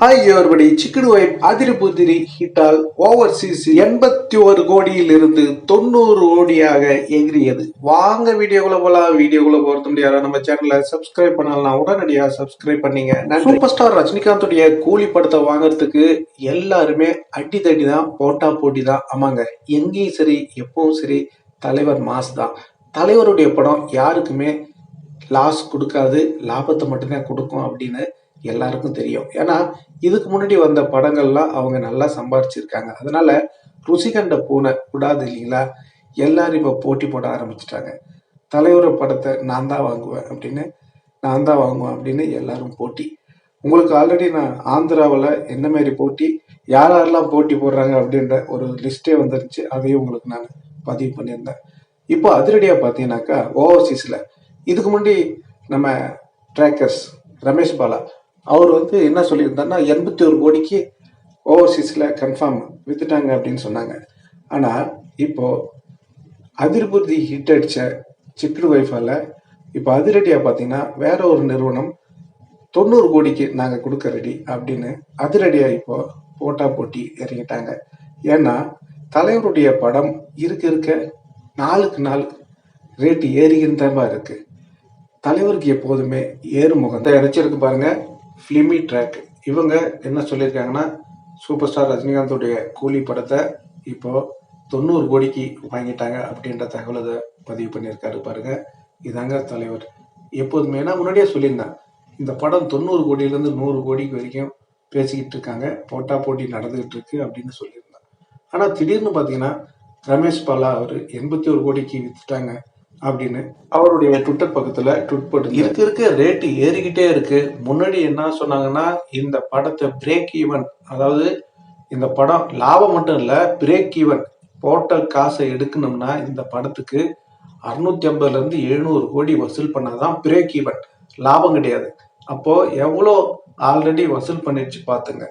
Hi everybody chicken vibe அதிரி புதிரி ஹிட்டால் ஓவர்சீஸ் எண்பத்தி ஒரு கோடியில் இருந்து தொண்ணூறு கோடியாக எகிரியது வாங்க வீடியோக்குள்ள போலாம். வீடியோக்குள்ள போறது முடியாது நம்ம சேனலை சப்ஸ்கிரைப் பண்ணலாம் உடனடியாக சப்ஸ்கிரைப் பண்ணீங்க. சூப்பர் ஸ்டார் ரஜினிகாந்துடைய கூலி படத்தை வாங்குறதுக்கு எல்லாருமே அடி தடி தான் போட்டா போட்டி தான் ஆமாங்க. எங்கேயும் சரி எப்பவும் சரி தலைவர் மாஸ் தான். தலைவருடைய படம் யாருக்குமே லாஸ் கொடுக்காது. லாபத்தை மட்டும்தான் கொடுக்கும் அப்படின்னு எல்லாருக்கும் தெரியும். ஏன்னா இதுக்கு முன்னாடி வந்த படங்கள்லாம் அவங்க நல்லா சம்பாரிச்சிருக்காங்க. அதனால ருசி கண்ட பூனை விடாது இல்லைங்களா? எல்லாரும் இப்போ போட்டி போட ஆரம்பிச்சிட்டாங்க. தலைவர் படத்தை நான் தான் வாங்குவேன் அப்படின்னு நான் தான் வாங்குவேன் அப்படின்னு எல்லாரும் போட்டி. உங்களுக்கு ஆல்ரெடி நான் ஆந்திராவில் என்ன மாதிரி போட்டி யார் யாரெல்லாம் போட்டி போடுறாங்க அப்படின்ற ஒரு லிஸ்ட்டே வந்துருச்சு. அதையும் உங்களுக்கு நான் பதிவு பண்ணியிருந்தேன். இப்போ அதிரடியாக பார்த்தீங்கன்னாக்கா ஓவர்சீஸில் இதுக்கு முன்னாடி நம்ம ட்ராக்கர்ஸ் ரமேஷ் பாலா அவர் வந்து என்ன சொல்லியிருந்தாருன்னா எண்பத்தி ஒரு கோடிக்கு ஓவர்சீஸில் கன்ஃபார்ம் வித்துட்டாங்க அப்படின்னு சொன்னாங்க. ஆனால் இப்போது அதிர்புர்தி ஹிட் அடித்த சிக்கடு வைஃபால் இப்போ அதிரடியாக பார்த்தீங்கன்னா வேற ஒரு நிறுவனம் தொண்ணூறு கோடிக்கு நாங்கள் கொடுக்க ரெடி அப்படின்னு அதிரடியாக இப்போது போட்டா போட்டி இறங்கிட்டாங்க. ஏன்னா தலைவருடைய படம் இருக்க இருக்க நாளுக்கு நாள் ரேட்டு ஏறிக்கின்னு தான் இருக்குது தலைவருக்கு எப்போதுமே ஏறுமுகம். தான் இறைச்சிருக்கு பாருங்கள் ஃபிலிமி ட்ராக் இவங்க என்ன சொல்லியிருக்காங்கன்னா சூப்பர் ஸ்டார் ரஜினிகாந்தோடைய கூலி படத்தை இப்போது தொண்ணூறு கோடிக்கு வாங்கிட்டாங்க அப்படின்ற தகவலை பதிவு பண்ணியிருக்காரு பாருங்க. இதாங்க தலைவர். எப்போதுமே நான் முன்னாடியே சொல்லியிருந்தேன் இந்த படம் தொண்ணூறு கோடியிலேருந்து நூறு கோடிக்கு வரைக்கும் பேசிக்கிட்டு இருக்காங்க போட்டா போட்டி நடந்துகிட்டு இருக்கு அப்படின்னு சொல்லியிருந்தேன். ஆனால் திடீர்னு பார்த்தீங்கன்னா ரமேஷ் பாலா அவர் எண்பத்தி ஒரு கோடிக்கு விற்றுட்டாங்க அப்படின்னு அவருடைய ட்விட்டர் பக்கத்துல ட்விட் போட்டு இருக்க இருக்க. ரேட்டு ஏறிக்கிட்டே இருக்கு. முன்னாடி என்ன சொன்னாங்கன்னா இந்த படத்தை பிரேக் ஈவன் அதாவது இந்த படம் லாபம் மட்டும் இல்ல பிரேக் ஈவன் போட்ட காசை எடுக்கணும்னா இந்த படத்துக்கு அறுநூத்தி ஐம்பதுல இருந்து எழுநூறு கோடி வசூல் பண்ணாதான் பிரேக் ஈவன் லாபம் கிடையாது. அப்போ எவ்வளோ ஆல்ரெடி வசூல் பண்ணிடுச்சு பாத்துங்க.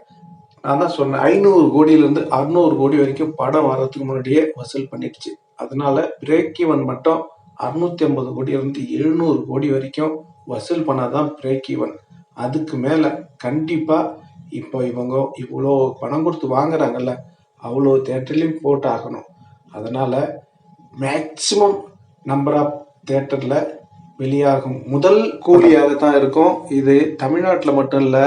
நான் தான் சொன்னேன் ஐநூறு கோடியிலேருந்து அறுநூறு கோடி வரைக்கும் படம் வர்றதுக்கு முன்னாடியே வசூல் பண்ணிடுச்சு. அதனால பிரேக் ஈவன் மட்டும் அறுநூத்தி ஐம்பது கோடியிலிருந்து எழுநூறு கோடி வரைக்கும் வசூல் பண்ணாதான் பிரேக் ஈவன் அதுக்கு மேலே கண்டிப்பாக இப்போ இவங்க இவ்வளோ பணம் கொடுத்து வாங்குறாங்கல்ல அவ்வளோ தேட்டர்லையும் போட்டு ஆகணும் அதனால மேக்சிமம் நம்பர் ஆஃப் தேட்டரில் வெளியாகும். முதல் கூலியாக தான் இருக்கும். இது தமிழ்நாட்டில் மட்டும் இல்லை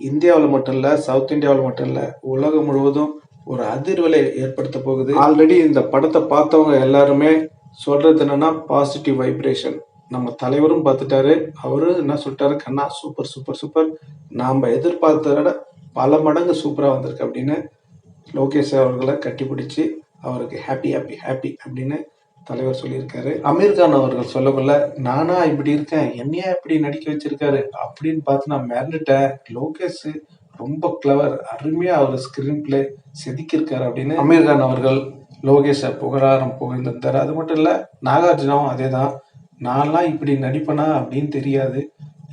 இந்தியாவில் மட்டும் இல்லை சவுத் இந்தியாவில் மட்டும் இல்லை உலகம் முழுவதும் ஒரு அதிர்வலை ஏற்படுத்த போகுது. ஆல்ரெடி இந்த படத்தை பார்த்தவங்க எல்லாருமே சொல்றது என்னன்னா பாசிட்டிவ் வைப்ரேஷன் நம்ம தலைவரும் பார்த்துட்டாரு. அவரு என்ன சொல்லிட்டாரு? கண்ணா சூப்பர் சூப்பர் சூப்பர் நாம் எதிர்பார்த்தத விட பல மடங்கு சூப்பராக வந்திருக்கு அப்படின்னு லோகேஷ் அவர்களை கட்டிப்பிடிச்சு அவருக்கு ஹாப்பி ஹாப்பி ஹாப்பி அப்படின்னு தலைவர் சொல்லியிருக்காரு. அமீர் கான் அவர்கள் சொல்லக்குள்ள நானா இப்படி இருக்கேன். என்னையா இப்படி நடிக்க வச்சிருக்காரு? அப்படின்னு பார்த்து நான் மிரண்டுட்டேன். லோகேஷ் ரொம்ப கிளவர் அருமையா அவர் ஸ்கிரீன் பிளே செதுக்கியிருக்காரு அப்படின்னு அமீர் கான் அவர்கள் லோகேஷை புகழாரம் புகழ்ந்திருந்தார் அது மட்டும் இல்லை நாகார்ஜுனாவும் அதே தான் நான்லாம் இப்படி நடிப்பனா அப்படின்னு தெரியாது.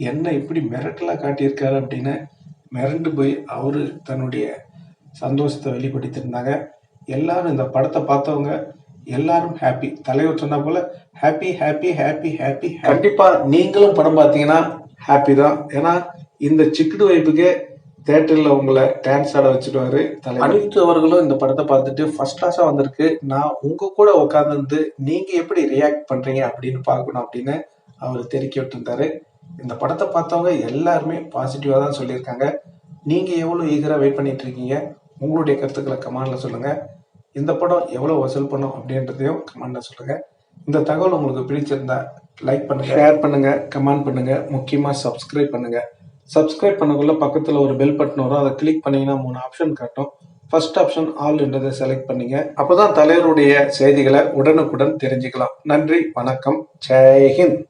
என்ன இப்படி மிரட்டலாக காட்டியிருக்காரு அப்படின்னு மிரண்டு போய் அவர் தன்னுடைய சந்தோஷத்தை வெளிப்படுத்தியிருந்தாங்க. எல்லாரும் இந்த படத்தை பார்த்தவங்க எல்லாரும் ஹாப்பி தலைவர் சொன்ன போல ஹாப்பி ஹாப்பி ஹாப்பி ஹாப்பி கண்டிப்பாக நீங்களும் படம் பார்த்தீங்கன்னா ஹாப்பி தான். ஏன்னா இந்த சிக்குடு வைப்புக்கே தேட்டர்ல உங்களை டான்ஸ் ஆட வச்சிருவாரு தலைவர். அனிருத் அவர்களும் இந்த படத்தை பார்த்துட்டு ஃபர்ஸ்ட் கிளாஸா வந்திருக்கு. நான் உங்க கூட உட்காந்துருந்து நீங்க எப்படி ரியாக்ட் பண்றீங்க அப்படின்னு பார்க்கணும் அப்படின்னு அவர் தெரிவிக்க விட்டுருந்தாரு. இந்த படத்தை பார்த்தவங்க எல்லாருமே பாசிட்டிவா தான் சொல்லியிருக்காங்க. நீங்க எவ்வளவு ஈகரா வெயிட் பண்ணிட்டு இருக்கீங்க? உங்களுடைய கருத்துக்களை கமெண்ட்ல சொல்லுங்க. இந்த படம் எவ்வளவு வசூல் பண்ணும் அப்படின்றதையும் கமெண்ட்ல சொல்லுங்க. இந்த தகவல் உங்களுக்கு பிடிச்சிருந்தா லைக் பண்ணுங்க ஷேர் பண்ணுங்க கமெண்ட் பண்ணுங்க. முக்கியமா சப்ஸ்கிரைப் பண்ணுங்க. சப்ஸ்கிரைப் பண்ணக்குள்ள பக்கத்தில் ஒரு பெல் பட்டன் வரும். அதை கிளிக் பண்ணிங்கன்னா மூணு ஆப்ஷன் காட்டும். ஃபர்ஸ்ட் ஆப்ஷன் ஆல் என்றதை செலக்ட் பண்ணீங்க. அப்பதான் தலைவருடைய செய்திகளை உடனுக்குடன் தெரிஞ்சுக்கலாம். நன்றி வணக்கம். ஜெய்ஹிந்த்